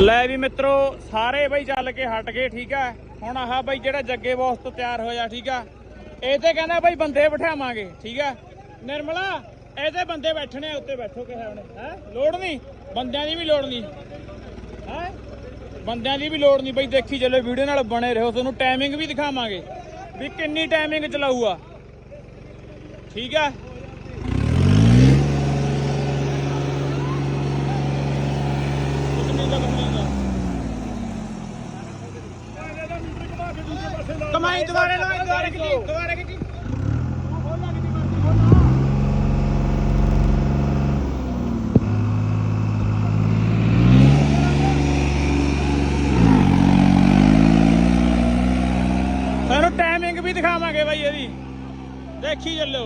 ਲੈ ਵੀ ਮਿੱਤਰੋ, ਸਾਰੇ ਬਈ ਚੱਲ ਕੇ ਹਟ ਗਏ, ਠੀਕ ਆ? ਹੁਣ ਆਹ ਬਈ ਜਿਹੜਾ ਜੱਗੇ ਬੌਸ ਤੋਂ ਤਿਆਰ ਹੋਇਆ, ਠੀਕ ਆ? ਇਹ ਤੇ ਕਹਿੰਦਾ ਬਈ ਬੰਦੇ ਬਿਠਾਵਾਂਗੇ, ਠੀਕ ਆ? ਨਿਰਮਲਾ ਇਹ ਤੇ ਬੰਦੇ ਬੈਠਣੇ ਆ, ਉੱਤੇ ਬੈਠੋ ਕਿਹਾ ਉਹਨੇ ਹੈ? ਲੋੜ ਨਹੀਂ, ਬੰਦਿਆਂ ਦੀ ਵੀ ਲੋੜ ਨਹੀਂ। ਹੈ? ਬੰਦਿਆਂ ਦੀ ਵੀ ਲੋੜ ਨਹੀਂ ਬਈ, ਦੇਖੀ ਚੱਲੋ, ਵੀਡੀਓ ਨਾਲ ਬਣੇ ਰਹੋ, ਤੁਹਾਨੂੰ ਟਾਈਮਿੰਗ ਵੀ ਦਿਖਾਵਾਂਗੇ ਵੀ ਕਿੰਨੀ ਟਾਈਮਿੰਗ ਚਲਾਊਗਾ। ਠੀਕ ਆ? ਕਮਾਈ ਦੁਬਾਰੇ ਲਾ ਦੁਬਾਰੇ ਕਿੱਥੇ ਦੁਬਾਰੇ ਕਿੱਥੇ ਤੁਹਾਨੂੰ ਟਾਈਮਿੰਗ ਵੀ ਦਿਖਾਵਾਂਗੇ ਬਾਈ ਇਹਦੀ। ਦੇਖੀ ਚੱਲੋ।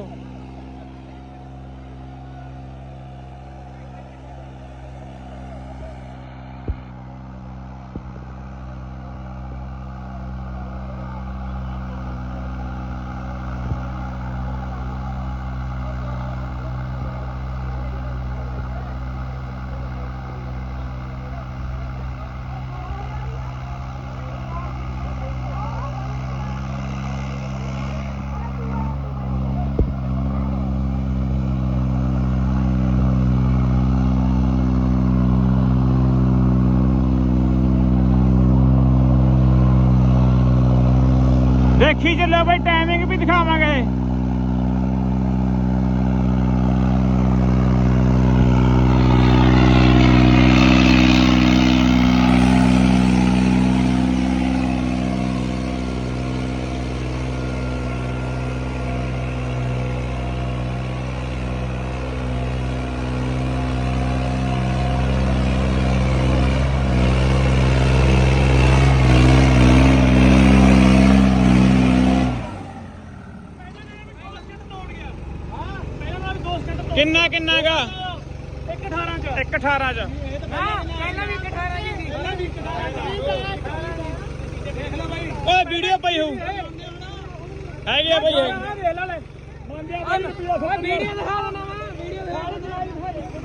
ਦੇਖੀ ਚੱਲੋ ਬਈ ਟਾਈਮਿੰਗ ਵੀ ਦਿਖਾਵਾਂਗੇ। ਕਿੰਨਾ ਕਿੰਨਾ ਗਾ? 118 ਚ। 118 ਚ। ਓਏ ਵੀਡੀਓ ਪਈ ਹੋਊ। ਹੈਗੀ ਆ ਬਈ ਹੈਗੀ। ਵੀਡੀਓ ਦਿਖਾ ਦੇਣਾ ਵਾ ਵੀਡੀਓ ਦਿਖਾ ਦੇ